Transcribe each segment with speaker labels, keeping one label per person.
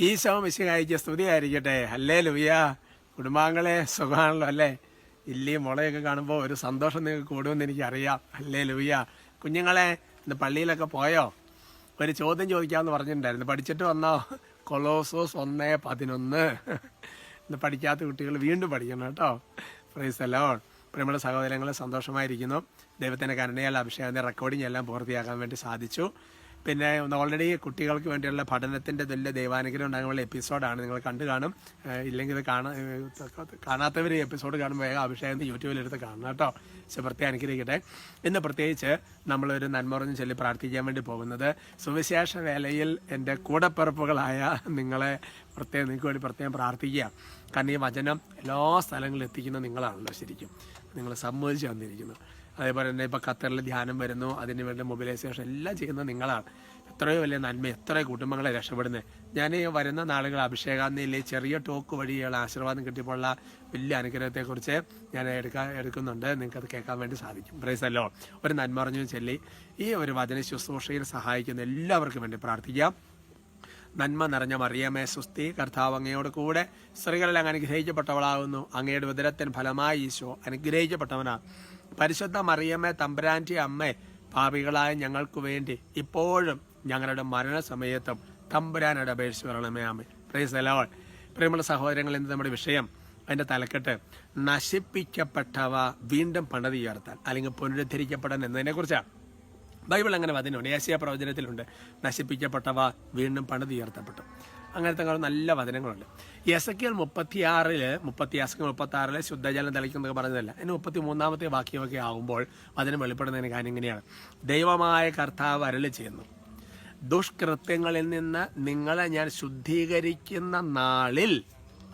Speaker 1: ഈശോ മിശിഹായിക്ക് സ്തുതിയായിരിക്കട്ടെ. അല്ലേ ലുയ്യ കുടുംബാംഗങ്ങളെ സുഖമാണല്ലോ അല്ലേ? ഇല്ലി മുളയൊക്കെ കാണുമ്പോൾ ഒരു സന്തോഷം നിങ്ങൾക്ക് കൂടുമെന്ന് എനിക്കറിയാം. അല്ലേ ലുയ്യ കുഞ്ഞുങ്ങളെ ഇന്ന് പള്ളിയിലൊക്കെ പോയോ? ഒരു ചോദ്യം ചോദിക്കാമെന്ന് പറഞ്ഞിട്ടുണ്ടായിരുന്നു. പഠിച്ചിട്ട് വന്നോ? കൊളോസോസ് ഒന്ന് പതിനൊന്ന്. ഇന്ന് പഠിക്കാത്ത കുട്ടികൾ വീണ്ടും പഠിക്കണം കേട്ടോ. പ്രൈസ് അലോൺ പ്രിയമുള്ള സഹോദരങ്ങളെ സന്തോഷമായിരിക്കുന്നു. ദൈവത്തിന്റെ കരുണയാൽ അഭിഷേകത്തിന്റെ റെക്കോർഡിംഗ് എല്ലാം പൂർത്തിയാക്കാൻ വേണ്ടി സാധിച്ചു. പിന്നെ ഓൾറെഡി കുട്ടികൾക്ക് വേണ്ടിയുള്ള പഠനത്തിന്റെ വലിയ ദൈവാനുഗ്രഹം ഉണ്ടാകുന്ന എപ്പിസോഡാണ് നിങ്ങൾ കണ്ടു കാണും. ഇല്ലെങ്കിൽ ഇത് കാണാ കാണാത്തവർ എപ്പിസോഡ് കാണുമ്പോൾ വേഗം അഭിഷേകം യൂട്യൂബിലെടുത്ത് കാണണം കേട്ടോ. പ്രത്യേകം അനുഗ്രഹിക്കട്ടെ. ഇന്ന് പ്രത്യേകിച്ച് നമ്മളൊരു നന്മറഞ്ഞ് ചൊല്ലി പ്രാർത്ഥിക്കാൻ വേണ്ടി പോകുന്നത് സുവിശേഷ വേലയിൽ എന്റെ കൂടപ്പിറപ്പുകളായ നിങ്ങളെ പ്രത്യേകം നിങ്ങൾക്ക് വേണ്ടി പ്രത്യേകം പ്രാർത്ഥിക്കുക. കാരണം ഈ വചനം എല്ലാ സ്ഥലങ്ങളിലും എത്തിക്കുന്ന നിങ്ങളാണല്ലോ ശരിക്കും. നിങ്ങൾ സമ്മതിച്ച് വന്നിരിക്കുന്നു. അതേപോലെ തന്നെ ഇപ്പോൾ ഖത്തറിൽ ധ്യാനം വരുന്നു. അതിന് വേണ്ടി മൊബിലൈസേഷൻ എല്ലാം ചെയ്യുന്നത് നിങ്ങളാണ്. എത്രയോ വലിയ നന്മ എത്ര കുടുംബങ്ങളെ രക്ഷപ്പെടുന്നത്. ഞാൻ വരുന്ന നാളുകൾ അഭിഷേകാന്തിയിലെ ചെറിയ ടോക്ക് വഴിയുള്ള ആശീർവാദം കിട്ടിയപ്പോഴുള്ള വലിയ അനുഗ്രഹത്തെക്കുറിച്ച് ഞാൻ എടുക്കാൻ എടുക്കുന്നുണ്ട്. നിങ്ങൾക്ക് അത് കേൾക്കാൻ വേണ്ടി സാധിക്കും. പ്രൈസല്ലോ ഒരു നന്മ പറഞ്ഞു ചൊല്ലി. ഈ ഒരു വചന ശുശ്രൂഷയിൽ സഹായിക്കുന്ന എല്ലാവർക്കും വേണ്ടി പ്രാർത്ഥിക്കാം. നന്മ നിറഞ്ഞ മറിയമേ സുസ്തി കർത്താവ് അങ്ങയോട് കൂടെ. സ്ത്രീകളിൽ അങ്ങ് അനുഗ്രഹിക്കപ്പെട്ടവളാകുന്നു. അങ്ങയുടെ ഉദരത്തിന് ഫലമായി ഈശോ അനുഗ്രഹിക്കപ്പെട്ടവനാ. പരിശുദ്ധ മറിയമ്മേ തമ്പുരാന്റെ അമ്മേ പാപികളായ ഞങ്ങൾക്ക് വേണ്ടി ഇപ്പോഴും ഞങ്ങളുടെ മരണസമയത്തും തമ്പുരാനോട് അപേക്ഷിച്ച് വരണമേ അമ്മ പ്രൈസ് അലോൾ പ്രിയമുള്ള സഹോദരങ്ങൾ ഇന്ന് നമ്മുടെ വിഷയം അതിന്റെ തലക്കെട്ട് നശിപ്പിക്കപ്പെട്ടവ വീണ്ടും പണിതുയർത്താൻ അല്ലെങ്കിൽ പുനരുദ്ധരിക്കപ്പെടാൻ എന്നതിനെ കുറിച്ചാണ് ബൈബിൾ അങ്ങനെ വചനമുണ്ട്. ഏഷ്യ പ്രവചനത്തിലുണ്ട്. നശിപ്പിക്കപ്പെട്ടവ വീണ്ടും പണിതുയർത്തപ്പെട്ടു അങ്ങനത്തെ കുറെ നല്ല വചനങ്ങളുണ്ട്. എസക്കിയൽ മുപ്പത്തിയാറിൽ മുപ്പത്തി അസക്കിൽ മുപ്പത്തി ആറിൽ ശുദ്ധജലം തളിക്കുന്നതൊക്കെ പറഞ്ഞതല്ല. അതിന് മുപ്പത്തി മൂന്നാമത്തെ വാക്യമൊക്കെ ആകുമ്പോൾ വചനം വെളിപ്പെടുന്നതിന് കാര്യം ഇങ്ങനെയാണ്. ദൈവമായ കർത്താവ് അരളി ചെയ്യുന്നു. ദുഷ്കൃത്യങ്ങളിൽ നിന്ന് നിങ്ങളെ ഞാൻ ശുദ്ധീകരിക്കുന്ന നാളിൽ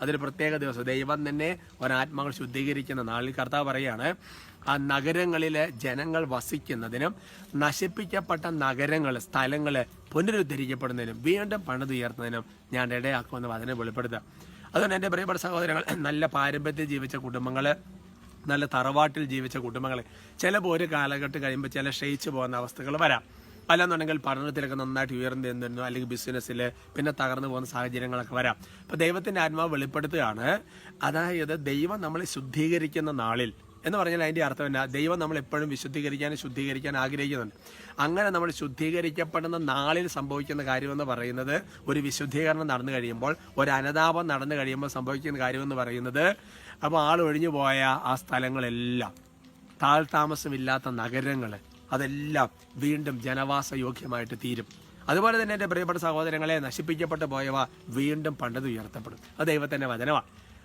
Speaker 1: അതൊരു പ്രത്യേക ദിവസം ദൈവം തന്നെ ഒരാത്മാക്കൾ ശുദ്ധീകരിക്കുന്ന നാളിൽ കർത്താവ് പറയാണ് ആ നഗരങ്ങളിലെ ജനങ്ങൾ വസിക്കുന്നതിനും നശിപ്പിക്കപ്പെട്ട നഗരങ്ങൾ സ്ഥലങ്ങൾ പുനരുദ്ധരിക്കപ്പെടുന്നതിനും വീണ്ടും പണിതുയർത്തുന്നതിനും ഞാൻ ഇടയാക്കുമെന്ന് അതിനെ വെളിപ്പെടുത്തുക. അതുകൊണ്ട് എന്റെ പ്രിയപ്പെട്ട സഹോദരങ്ങൾ നല്ല പാരമ്പര്യത്തിൽ ജീവിച്ച കുടുംബങ്ങൾ നല്ല തറവാട്ടിൽ ജീവിച്ച കുടുംബങ്ങൾ ചിലപ്പോൾ ഒരു കാലഘട്ടം കഴിയുമ്പോൾ ചില ക്ഷയിച്ചു പോകുന്ന അവസ്ഥകൾ വരാം. അല്ലെന്നുണ്ടെങ്കിൽ പഠനത്തിലൊക്കെ നന്നായിട്ട് ഉയർന്നു നിന്നിരുന്നു അല്ലെങ്കിൽ ബിസിനസ്സിൽ പിന്നെ തകർന്നു പോകുന്ന സാഹചര്യങ്ങളൊക്കെ വരാം. അപ്പോൾ ദൈവത്തിന്റെ ആത്മാവ് വെളിപ്പെടുത്തുകയാണ്. അതായത് ദൈവം നമ്മളെ ശുദ്ധീകരിക്കുന്ന നാളിൽ എന്ന് പറഞ്ഞാൽ അതിന്റെ അർത്ഥം എന്നാ? ദൈവം നമ്മൾ എപ്പോഴും വിശുദ്ധീകരിക്കാനും ശുദ്ധീകരിക്കാൻ ആഗ്രഹിക്കുന്നുണ്ട്. അങ്ങനെ നമ്മൾ ശുദ്ധീകരിക്കപ്പെടുന്ന നാളിൽ സംഭവിക്കുന്ന കാര്യമെന്ന് പറയുന്നത് ഒരു വിശുദ്ധീകരണം നടന്നു കഴിയുമ്പോൾ ഒരു അനതാപം നടന്നു കഴിയുമ്പോൾ സംഭവിക്കുന്ന കാര്യമെന്ന് പറയുന്നത് അപ്പോൾ ആൾ ഒഴിഞ്ഞു പോയ ആ സ്ഥലങ്ങളെല്ലാം താഴ്താമസമില്ലാത്ത നഗരങ്ങൾ അതെല്ലാം വീണ്ടും ജനവാസ യോഗ്യമായിട്ട് തീരും. അതുപോലെ തന്നെ എന്റെ പ്രിയപ്പെട്ട സഹോദരങ്ങളെ നശിപ്പിക്കപ്പെട്ടു പോയവ വീണ്ടും പണ്ടത് ഉയർത്തപ്പെടും. അത് ദൈവത്തിന്റെ വചനമാണ്.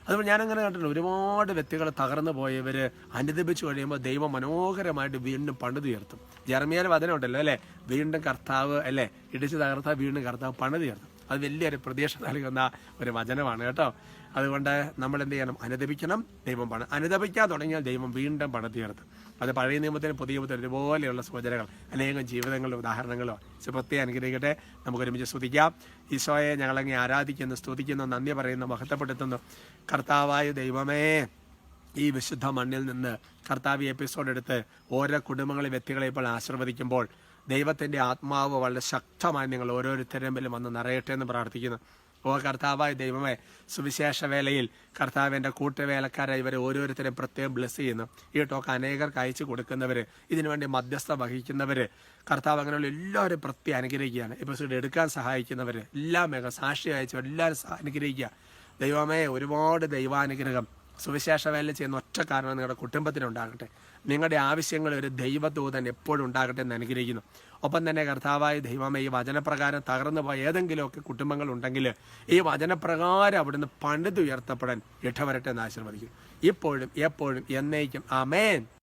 Speaker 1: അതുപോലെ ഞാനങ്ങനെ കണ്ടിട്ടുണ്ട് ഒരുപാട് വ്യക്തികൾ തകർന്നു പോയവർ അനുദപിച്ചു കഴിയുമ്പോൾ ദൈവം മനോഹരമായിട്ട് വീണ്ടും പണിത് ഉയർത്തും. ജർമ്മിയാൽ വചനം ഉണ്ടല്ലോ അല്ലേ? വീണ്ടും കർത്താവ് അല്ലേ? ഇടിച്ച് തകർത്താൽ വീണ്ടും കർത്താവ് പണിത് ഉയർത്തും. അത് വലിയൊരു പ്രതീക്ഷ നൽകുന്ന ഒരു വചനമാണ് കേട്ടോ. അതുകൊണ്ട് നമ്മൾ എന്ത് ചെയ്യണം? അനുദപിക്കണം ദൈവം പണം അനുദപിക്കാൻ തുടങ്ങിയാൽ ദൈവം വീണ്ടും പണത്തീർത്ത് അത് പഴയ നിയമത്തിനും പുതിയ നിയമത്തിനും ഒരുപോലെയുള്ള സൂചനകൾ അനേകം ജീവിതങ്ങളുടെ ഉദാഹരണങ്ങളോ പ്രത്യേകം അനുഗ്രഹിക്കട്ടെ. നമുക്ക് ഒരുമിച്ച് സ്തുതിക്കാം. ഈശോയെ ഞങ്ങളങ്ങ് ആരാധിക്കുന്നു സ്തുതിക്കുന്നു നന്ദി പറയുന്നു മഹത്വപ്പെടുത്തുന്നു. കർത്താവായ ദൈവമേ ഈ വിശുദ്ധ മണ്ണിൽ നിന്ന് കർത്താവ് എപ്പിസോഡ് എടുത്ത് ഓരോ കുടുംബങ്ങളെ വ്യക്തികളെ ഇപ്പോൾ ആശീർവദിക്കുമ്പോൾ ദൈവത്തിന്റെ ആത്മാവ് വളരെ ശക്തമായി നിങ്ങൾ ഓരോരുത്തരും വന്ന് നിറയട്ടെ എന്ന് പ്രാർത്ഥിക്കുന്നു. ഓ കർത്താവായ ദൈവമേ സുവിശേഷ വേലയിൽ കർത്താവിന്റെ കൂട്ടുവേലക്കാരെ ഇവരെ ഓരോരുത്തരെയും പ്രത്യേകം ബ്ലെസ് ചെയ്യുന്നു. ഈ ടോക്ക് അനേകർക്ക് അയച്ചു കൊടുക്കുന്നവർ ഇതിനുവേണ്ടി മധ്യസ്ഥ വഹിക്കുന്നവർ കർത്താവ് അങ്ങനെയുള്ള എല്ലാവരും പ്രത്യേകം അനുഗ്രഹിക്കുകയാണ്. എപ്പിസോഡ് എടുക്കാൻ സഹായിക്കുന്നവർ എല്ലാം മേഖല സാക്ഷി അയച്ചവർ എല്ലാവരും അനുഗ്രഹിക്കുക. ദൈവമേ ഒരുപാട് ദൈവാനുഗ്രഹം സുവിശേഷ വേല ചെയ്യുന്ന ഒറ്റ കാരണം നിങ്ങളുടെ കുടുംബത്തിനുണ്ടാകട്ടെ നിങ്ങളുടെ ആവശ്യങ്ങൾ ഒരു ദൈവദൂതൻ എപ്പോഴും ഉണ്ടാകട്ടെ എന്ന് അനുഗ്രഹിക്കുന്നു. ഒപ്പം തന്നെ കർത്താവായ ദൈവമേ ഈ വചനപ്രകാരം തകർന്നു പോയ ഏതെങ്കിലുമൊക്കെ കുടുംബങ്ങൾ ഉണ്ടെങ്കിൽ ഈ വചനപ്രകാരം അവിടുന്ന് പണിതുയർത്തപ്പെടാൻ ഇടവരട്ടെ എന്ന് ആശീർവദിക്കും ഇപ്പോഴും എപ്പോഴും എന്നേക്കും. ആമേൻ.